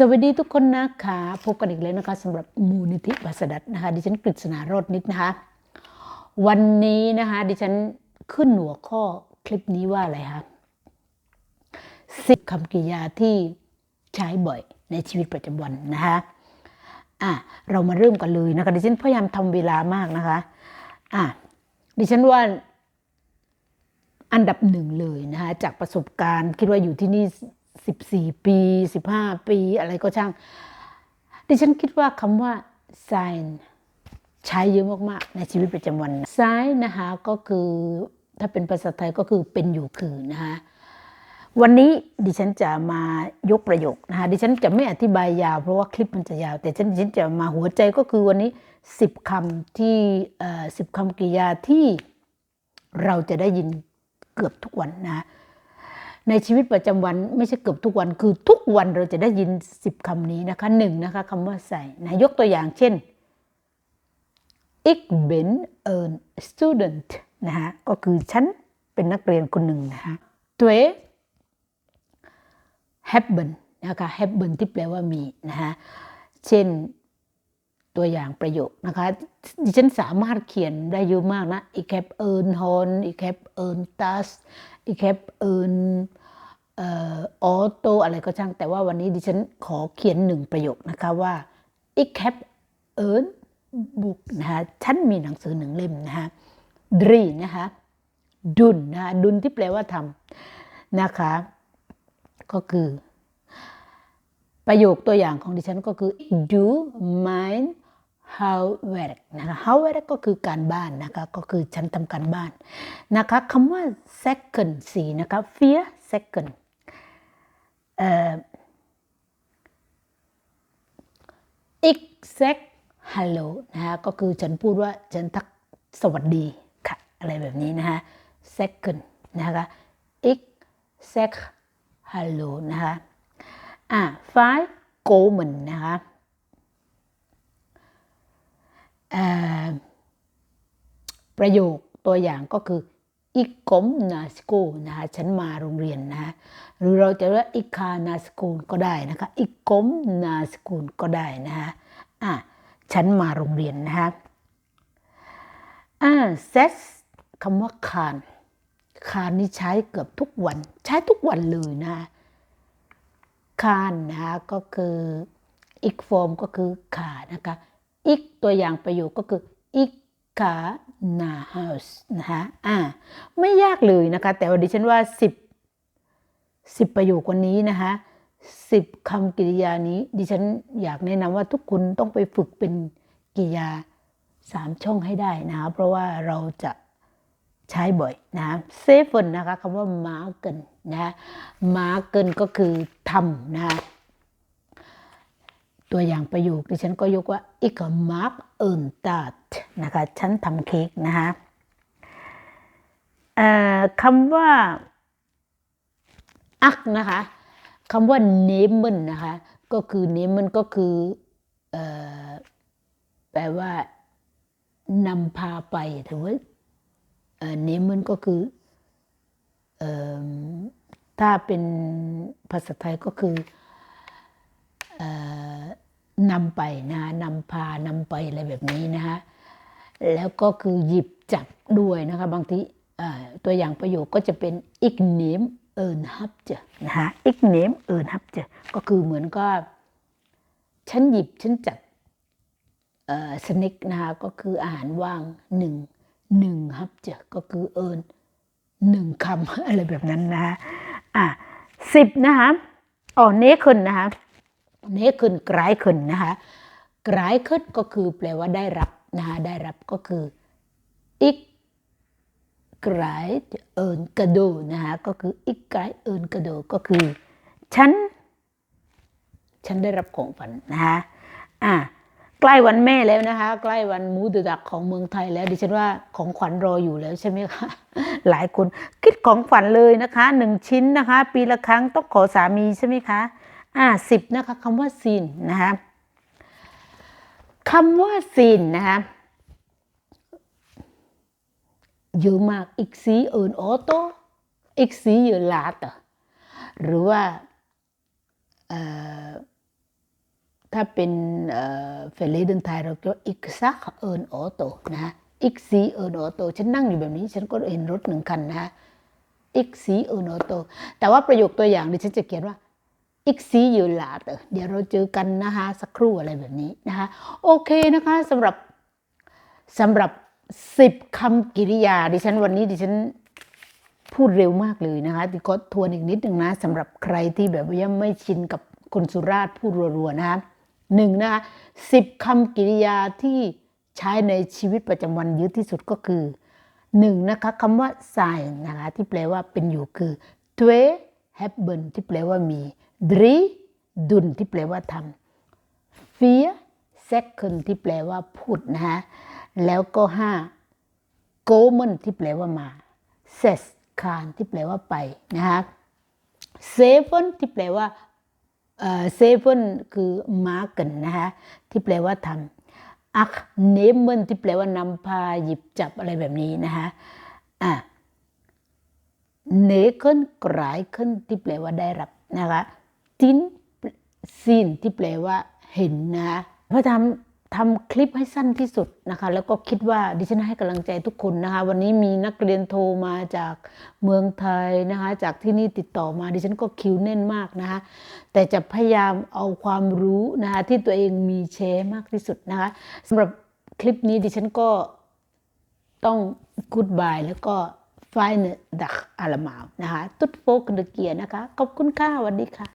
สวัสดีทุกคนนะคะพบกันอีกแล้วนะคะสำหรับมูลนิธิบัสดัตนะคะดิฉันกฤษณารดนิดนะคะ วันนี้นะคะดิฉันขึ้นหัวข้อคลิปนี้ว่าอะไรคะสิบคำกริยาที่ใช้บ่อยในชีวิตประจำวันนะคะอะเรามาเริ่มกันเลยนะคะดิฉันพยายามทำเวลามากนะคะอะดิฉันว่าอันดับหนึ่งเลยนะคะจากประสบการณ์คิดว่าอยู่ที่นี่ สิบสี่ปีสิบห้าปีอะไรก็ช่าง ดิฉันคิดว่าคำว่า sign ใช้เยอะมาก ๆ ในชีวิตประจำวัน sign นะคะก็คือถ้าเป็นภาษาไทยก็คือเป็นอยู่คือนะคะวันนี้ดิฉันจะมายกประโยคนะคะดิฉันจะไม่อธิบายยาว เพราะว่าคลิปมันจะยาว แต่ฉันดิฉันจะมาหัวใจก็คือวันนี้สิบคำที่สิบคำกริยาที่เราจะได้ยินเกือบทุกวันนะ ในชีวิตประจำวันไม่ใช่เกือบทุกวันคือทุกวันเราจะได้ยินสิบคำนี้นะคะหนึ่งนะคะคำว่าใส่นะยกตัวอย่างเช่น ik ben een student นะคะก็คือฉันเป็นนักเรียนคนหนึ่งนะคะ t w e hebben นะคะ hebben ที่แปลว่ามีนะคะเช่นตัวอย่างประโยคนะคะดิฉันสามารถเขียนได้เยอะมากนะ ik heb een hond ik heb een tas ik heb een ออโต้อะไรก็ช่าง แต่ว่าวันนี้ดิฉันขอเขียนหนึ่งประโยคนะคะว่า ik heb een boek นะคะฉันมีหนังสือหนึ่งเล่มนะคะดรีนะคะดุนนะคะดุนที่แปลว่าทำนะคะ ก็คือ ประโยคตัวอย่างของดิฉันก็คือ do mine housework นะคะ housework ก็คือการบ้านนะคะ ก็คือฉันทำการบ้านนะคะคำว่า second สี่นะคะ fear second เอ่อ exact hello นะคะก็คือฉันพูดว่าฉันทักสวัสดีค่ะ อะไรแบบนี้นะคะ second นะคะ exact hello นะคะ อะ five Goldman นะคะ ประโยคตัวอย่างก็คืออีกกมนาสกูนะคะฉันมาโรงเรียนนะหรือเราจะเรียกอีกคานาสกูลก็ได้นะคะอีกกมนาสกูลก็ได้นะคะอะฉันมาโรงเรียนนะคะอ่าเซสคำว่าคานคานนี่ใช้เกือบทุกวัน ใช้ทุกวันเลยนะคะคานนะคะก็คืออีกฟอร์มก็คือขานะคะอีกตัวอย่างประโยคก็คืออีกขา นาเฮาส์นะคะอ่าไม่ยากเลยนะคะ แต่ว่าดิฉันว่าสิบสิบประโยควันนี้นะคะสิบคำกริยานี้ ดิฉันอยากแนะนำว่าทุกคนต้องไปฝึกเป็นกริยาสามช่องให้ได้นะคะเพราะว่าเราจะใช้บ่อยนะเซฟนนะคะคำว่ามาเกินนะมาเกินก็คือทำนะคะตัวอย่างประโยคดิฉันก็ยกว่า ik maak een taart น นะคะฉันทำเค้กนะคะคำว่าอักนะคะคำว่า nemen นนะคะ ก็คือ nemen ก็คือแปลว่านำพาไปถือว่า nemen ก็คือถ้าเป็นภาษาไทยก็คือนำไปนะนำพานำไปอะไรแบบนี้นะคะ แล้วก็คือหยิบจับด้วยนะคะบางทีตัวอย่างประโยคก็จะเป็นอีกเนมเอินฮับเจนะคะอีกเนมเอินฮับเจก็คือเหมือนก็ฉันหยิบฉันจับสเน็กนะคะก็คืออาหารว่างหนึ่งหนึ่งฮับเจก็คือเอินหนึ่งคำอะไรแบบนั้นนะคะอะสิบนะคะอ๋อเนคืนนะคะเนคืนกลายคืนนะคะกลายคืนก็คือแปลว่าได้รับ นะคะได้รับก็คืออีกกลายเอินกระโดนะคะก็คืออีกกลายเอินกระโดก็คือ ฉัน ฉันได้รับของฝันนะคะอะใกล้วันแม่แล้วนะคะ ใกล้วันมูดดักของเมืองไทยแล้วดิฉันว่าของขวัญรออยู่แล้วใช่ไหมคะหลายคนคิดของขวัญเลยนะคะหนึ่งชิ้นนะคะ ปีละครั้งต้องขอสามีใช่ไหมคะอ่าสิบนะคะคำว่าซีนนะคะ คำว่าซีนนะคะเยอะมากอีกสีเอินออโต้อีกสีเยอะลาตหรือว่าถ้าเป็นเฟลเดนไทยเราก็อีกซักเอินออโต้นะอีกซีเอินออโต้ฉันนั่งอยู่แบบนี้ ฉันก็เห็นรถหนึ่งคันนะอีกซีเอินออโต้แต่ว่าประโยคตัวอย่างดิฉันจะเขียนว่า อีกซีอยู่ลาเตอเดี๋ยวเราเจอกันนะคะสักครู่อะไรแบบนี้นะคะโอเคนะคะสำหรับสำหรับสิบคำกริยา ดิฉันวันนี้ดิฉันพูดเร็วมากเลยนะคะที่ก็ทวนอีกนิดหนึ่งนะสำหรับใครที่แบบยังไม่ชินกับคนสุราษฎร์พูดรัวๆนะคะหนึ่งนะคะสิบคำกริยาที่ใช้ในชีวิตประจำวันเยอะที่สุดก็คือหนึ่งนะคะคำว่า sign นะคะที่แปลว่าเป็นอยู่คือ t w e hebben ที่แปลว่ามี drie doen ที่แปลว่าทำ vier second ที่แปลว่าพูดนะคะแล้วก็ห้า komen ที่แปลว่ามา ses คานที่แปลว่าไปนะคะ seven ที่แปลว่าเอ่อ seven คือมาเกันนะคะที่แปลว่าทำ ak nemen ที่แปลว่านำพาหยิบจับอะไรแบบนี้นะคะอะเนเคิลกรายขึ้นที่แปลว่าได้รับนะคะ ตินซีนที่แปลว่าเห็นนะคะพระทำทำคลิปให้สั้นที่สุดนะคะ แล้วก็คิดว่าดิฉันให้กำลังใจทุกคนนะคะ วันนี้มีนักเรียนโทรมาจากเมืองไทยนะคะ จากที่นี่ติดต่อมาดิฉันก็คิวแน่นมากนะคะ แต่จะพยายามเอาความรู้นะคะที่ตัวเองมีแชร์มากที่สุดนะคะสำหรับคลิปนี้ดิฉันก็ต้อง goodbye แล้วก็ fine dag allemaal นะคะตุ๊ดโฟกเดเกียนะคะ ขอบคุณค่ะสวัสดีค่ะ